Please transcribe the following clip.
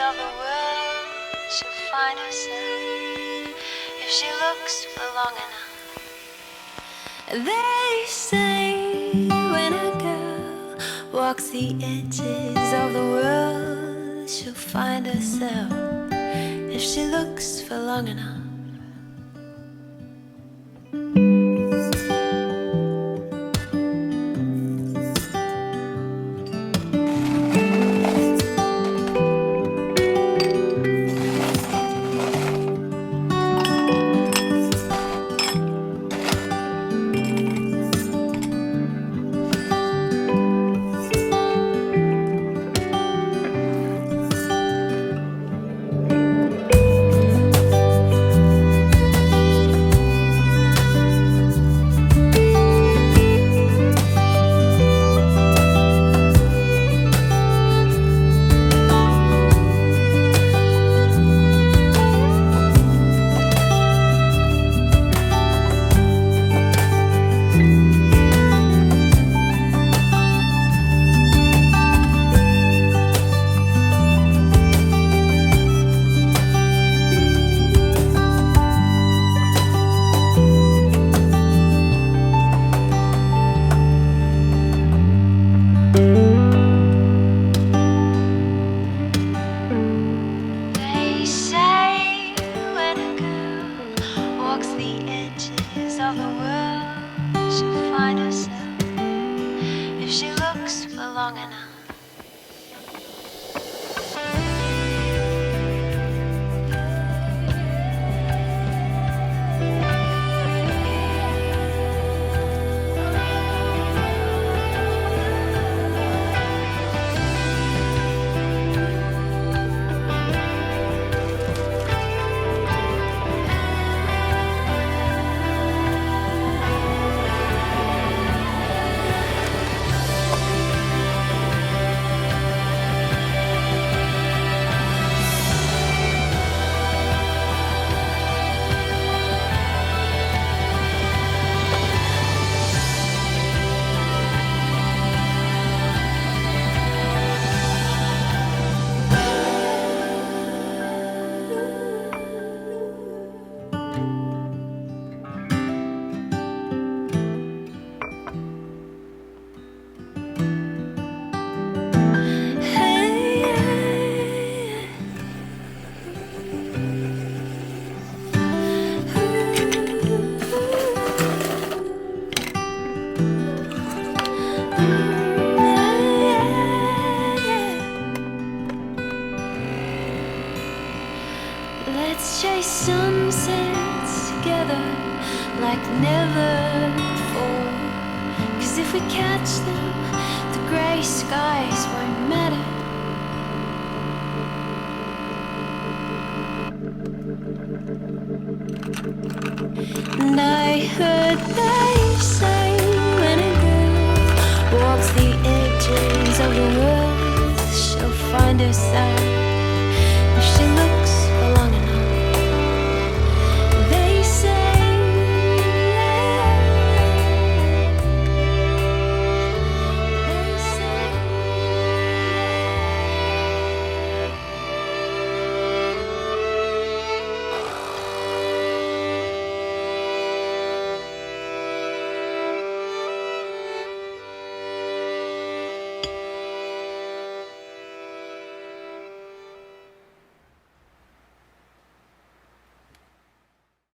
of the world, she'll find herself if she looks for long enough. They say when a girl walks the edges of the world, she'll find herself if she looks for long enough. Walks the edges of the world, she'll find herself if she looks for long enough. Let's chase sunsets together like never before. Cause if we catch them, the grey skies won't matter. And I heard they say the edges of the earth shall find her. If she looks